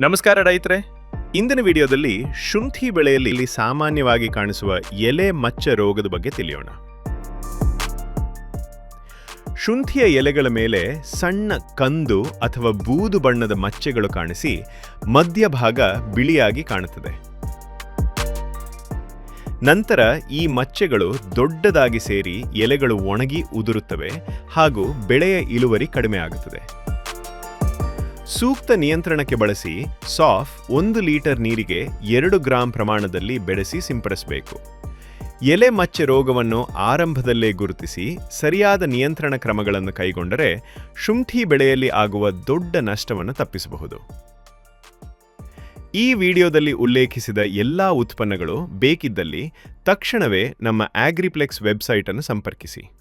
ನಮಸ್ಕಾರ ರೈತರೆ. ಇಂದಿನ ವಿಡಿಯೋದಲ್ಲಿ ಶುಂಠಿ ಬೆಳೆಯಲ್ಲಿ ಇಲ್ಲಿ ಸಾಮಾನ್ಯವಾಗಿ ಕಾಣಿಸುವ ಎಲೆ ಮಚ್ಚ ರೋಗದ ಬಗ್ಗೆ ತಿಳಿಯೋಣ. ಶುಂಠಿಯ ಎಲೆಗಳ ಮೇಲೆ ಸಣ್ಣ ಕಂದು ಅಥವಾ ಬೂದು ಬಣ್ಣದ ಮಚ್ಚೆಗಳು ಕಾಣಿಸಿ ಮಧ್ಯಭಾಗ ಬಿಳಿಯಾಗಿ ಕಾಣುತ್ತದೆ. ನಂತರ ಈ ಮಚ್ಚೆಗಳು ದೊಡ್ಡದಾಗಿ ಸೇರಿ ಎಲೆಗಳು ಒಣಗಿ ಉದುರುತ್ತವೆ ಹಾಗೂ ಬೆಳೆಯ ಇಳುವರಿ ಕಡಿಮೆ ಆಗುತ್ತದೆ ಸೂಕ್ತ ನಿಯಂತ್ರಣಕ್ಕೆ ಬಳಸಿ ಸಾಫ್ ಒಂದು ಲೀಟರ್ ನೀರಿಗೆ ಎರಡು ಗ್ರಾಂ ಪ್ರಮಾಣದಲ್ಲಿ ಬೆಳೆಸಿ ಸಿಂಪಡಿಸಬೇಕು. ಎಲೆ ಮಚ್ಚೆ ರೋಗವನ್ನು ಆರಂಭದಲ್ಲೇ ಗುರುತಿಸಿ ಸರಿಯಾದ ನಿಯಂತ್ರಣ ಕ್ರಮಗಳನ್ನು ಕೈಗೊಂಡರೆ ಶುಂಠಿ ಬೆಳೆಯಲ್ಲಿ ಆಗುವ ದೊಡ್ಡ ನಷ್ಟವನ್ನು ತಪ್ಪಿಸಬಹುದು. ಈ ವಿಡಿಯೋದಲ್ಲಿ ಉಲ್ಲೇಖಿಸಿದ ಎಲ್ಲ ಉತ್ಪನ್ನಗಳು ಬೇಕಿದ್ದಲ್ಲಿ ತಕ್ಷಣವೇ ನಮ್ಮ ಆಗ್ರಿಪ್ಲೆಕ್ಸ್ ವೆಬ್ಸೈಟನ್ನು ಸಂಪರ್ಕಿಸಿ.